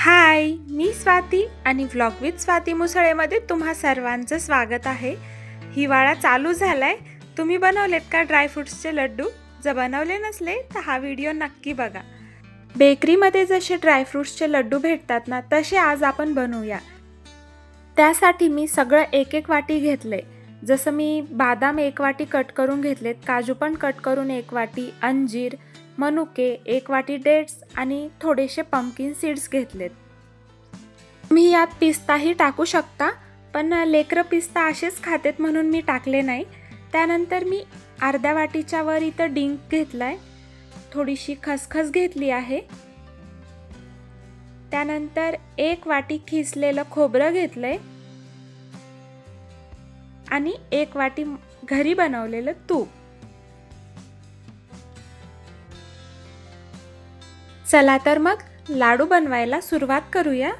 हाय मी स्वाती आणि vlog with Swati मुसळेमध्ये तुम्हा सर्वांचं स्वागत आहे. हिवाळा चालू झालाय. तुम्ही बनवलेत का ड्रायफ्रुट्सचे लड्डू? जर बनवले नसले तर हा व्हिडिओ नक्की बघा. बेकरीमध्ये जसे ड्रायफ्रुट्सचे लड्डू भेटतात ना तसे आज आपण बनवूया. त्यासाठी मी सगळं एक एक वाटी घेतले जसं मी बादाम एक वाटी कट करून घेतलेत काजू पण कट करून एक वाटी अंजीर मनुके एक वाटी डेट्स आणि थोडेसे पंपकिन सीड्स घेतलेत. मी यात पिस्ताही टाकू शकता पण लेकरं पिस्ता असेच खातेत म्हणून मी टाकले नाही. त्यानंतर मी अर्ध्या वाटीच्या वर इथं डिंक घेतलाय. थोडीशी खसखस घेतली आहे. त्यानंतर एक वाटी खिसलेलं खोबरं घेतलं आहे आणि एक वाटी घरी बनवलेलं तूप. चला तर मग लाडू बनवायला सुरुवात करूया.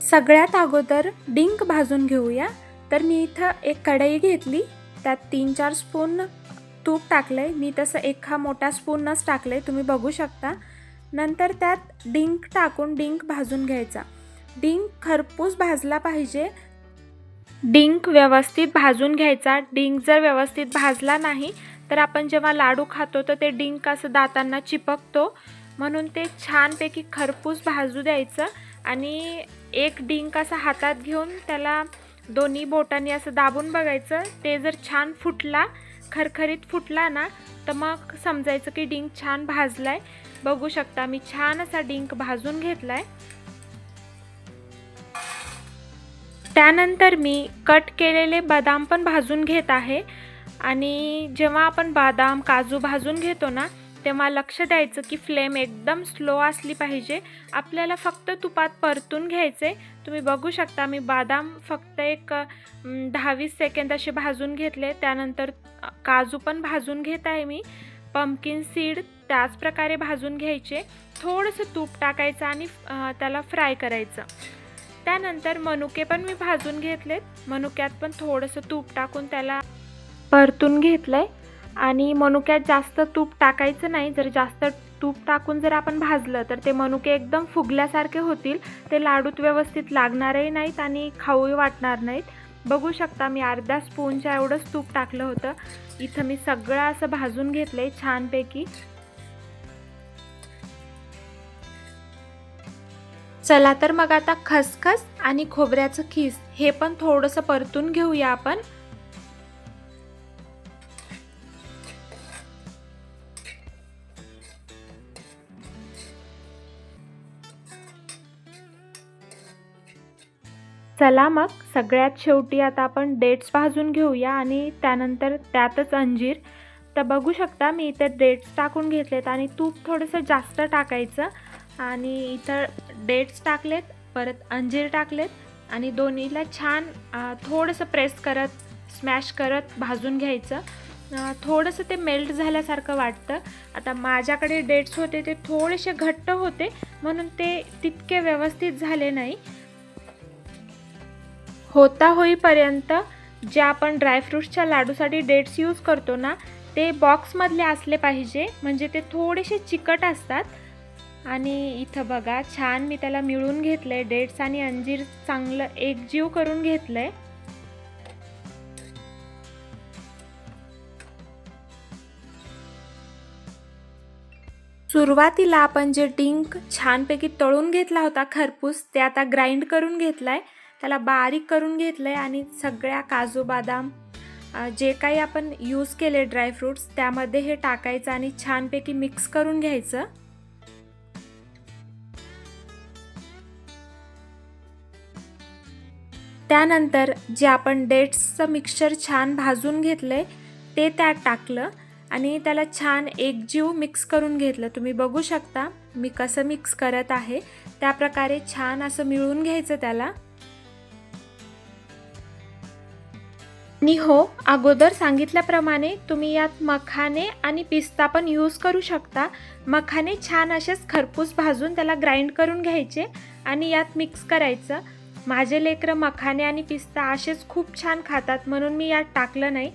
सगळ्यात अगोदर डिंक भाजून घेऊया. तर मी इथं एक कढई घेतली. त्यात तीन चार स्पून तूप टाकलंय. मी तसं एक हा मोठा स्पूनच टाकलंय. तुम्ही बघू शकता. नंतर त्यात डिंक टाकून डिंक भाजून घ्यायचा. डिंक खरपूस भाजला पाहिजे. डिंक व्यवस्थित भाजून घ्यायचा. डिंक जर व्यवस्थित भाजला नाही तर आपण जेव्हा लाडू खातो तर ते डिंक असं दातांना चिपकतो. म्हणून ते छानपैकी खरपूस भाजू द्यायचं आणि एक डिंक असा हातात घेऊन त्याला दोन्ही बोटांनी असं दाबून बघायचं. ते जर छान फुटला खरखरीत फुटला ना तर मग समजायचं की डिंक छान भाजलाय. बघू शकता मी छान असा डिंक भाजून घेतलाय. त्यानंतर मी कट केलेले बदाम पण भाजून घेत आहे. आणि जेव्हा आपण बदाम काजू भाजून घेतो ना तेव्हा लक्ष द्यायचं की फ्लेम एकदम स्लो असली पाहिजे. आपल्याला फक्त तुपात परतून घ्यायचे तुम्ही बघू शकता मी बदाम फक्त एक दहा वीस सेकंद असे भाजून घेतले. त्यानंतर काजू पण भाजून घेत आहे मी. पंपकिन सीड त्याच प्रकारे भाजून घ्यायचे. थोडंसं तूप टाकायचं आणि त्याला फ्राय करायचं. त्यानंतर मनुके पण मी भाजून घेतलेत. मनुक्यात पण थोडंसं तूप टाकून त्याला परतून घेतलं आहे आणि मनुक्यात जास्त तूप टाकायचं नाही. जर जास्त तूप टाकून जर आपण भाजलं तर ते मनुके एकदम फुगल्यासारखे होतील. ते लाडूत व्यवस्थित लागणारही नाहीत आणि खाऊही वाटणार नाहीत. बघू शकता मी अर्ध्या स्पूनच्या एवढंच तूप टाकलं होतं. इथं मी सगळं असं भाजून घेतलं आहे छानपैकी. चला तर मग आता खसखस आणि खोबऱ्याचं खीस हे पण थोडंसं परतून घेऊया आपण. चला मग सगळ्यात शेवटी आता आपण डेट्स भाजून घेऊया आणि त्यानंतर त्यातच अंजीर. तर बघू शकता मी इथं डेट्स टाकून घेतलेत आणि तूप थोडंसं जास्त टाकायचं. आणि इथं डेट्स टाकलेत परत अंजीर टाकलेत आणि दोन्हीला छान थोडंसं प्रेस करत स्मॅश करत भाजून घ्यायचं. थोडंसं ते मेल्ट झाल्यासारखं वाटतं. आता माझ्याकडे डेट्स होते ते थोडेसे घट्ट होते म्हणून ते तितके व्यवस्थित झाले नाही. होता होईपर्यंत जे आपण ड्रायफ्रूट्सच्या लाडूसाठी डेट्स यूज करतो ना ते बॉक्समधले असले पाहिजे. म्हणजे ते थोडेसे चिकट असतात. आणि इथं बघा छान मी त्याला मिळून घेतलं आहे डेट्स आणि अंजीर चांगलं एकजीव करून घेतलं आहे सुरुवातीला आपण जे डिंक छानपैकी तळून घेतला होता खरपूस ते आता ग्राइंड करून घेतला आहे त्याला बारीक करून घेतलं आहे आणि सगळ्या काजू बदाम जे काही आपण यूज केले ड्रायफ्रूट्स त्यामध्ये हे टाकायचं आणि छानपैकी मिक्स करून घ्यायचं. त्यानंतर जे आपण डेट्सचं मिक्सचर छान भाजून घेतलं आहे ते त्यात टाकलं आणि त्याला छान एकजीव मिक्स करून घेतलं. तुम्ही बघू शकता मी कसं मिक्स करत आहे. त्या प्रकारे छान असं मिळून घ्यायचं त्याला. आणि हो अगोदर सांगितल्याप्रमाणे तुम्ही यात मखाने आणि पिस्ता पण यूज करू शकता. मखाने छान असेच खरपूस भाजून त्याला ग्राइंड करून घ्यायचे आणि यात मिक्स करायचं. माझे लेकरं मखाने आणि पिस्ता असेच खूप छान खातात म्हणून मी यात टाकलं नाही.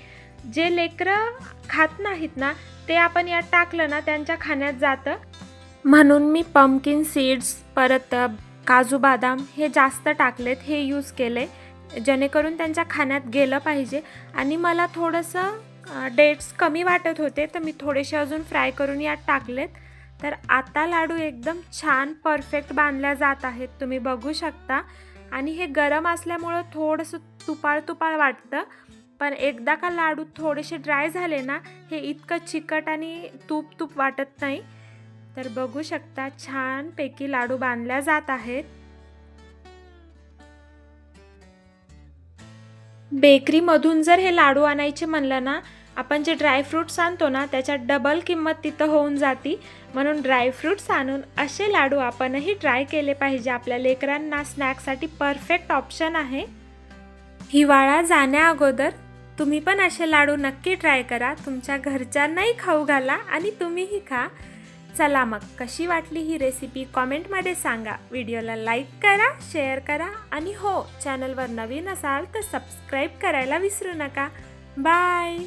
जे लेकरं खात नाहीत ना ते आपण यात टाकलं ना त्यांच्या खाण्यात जातं. म्हणून मी पम्पकिन सीड्स परत काजू बदाम हे जास्त टाकलेत हे यूज केले. जेणेकरून त्यांच्या खाण्यात गेलं पाहिजे. आणि मला थोडंसं डेट्स कमी वाटत होते तर मी थोडेसे अजून फ्राय करून यात टाकलेत. तर आता लाडू एकदम छान परफेक्ट बांधल्या जात आहेत तुम्ही बघू शकता. आणि हे गरम असल्यामुळं थोडंसं तुपाळ तुपाळ वाटतं. पण एकदा का लाडू थोडेसे ड्राय झाले ना हे इतकं चिकट आणि तूप तूप वाटत नाही. तर बघू शकता छानपैकी लाडू बांधल्या जात आहेत. बेकरीमधून जर हे लाडू आणायचे म्हणलं ना आपण जे ड्रायफ्रूट्स आणतो ना त्याच्यात डबल किंमत तिथं होऊन जाती. म्हणून ड्रायफ्रूट्स आणून असे लाडू आपणही ट्राय केले पाहिजे. आपल्या लेकरांना स्नॅक्ससाठी परफेक्ट ऑप्शन आहे. हिवाळा जाण्या अगोदर तुम्ही पण असे लाडू नक्की ट्राय करा. तुमच्या घरच्यांनाही खाऊ घाला आणि तुम्हीही खा. चला मग कशी वाटली ही रेसिपी कॉमेंटमध्ये सांगा. व्हिडिओला लाईक करा शेअर करा आणि हो चॅनलवर नवीन असाल तर सबस्क्राईब करायला विसरू नका. बाय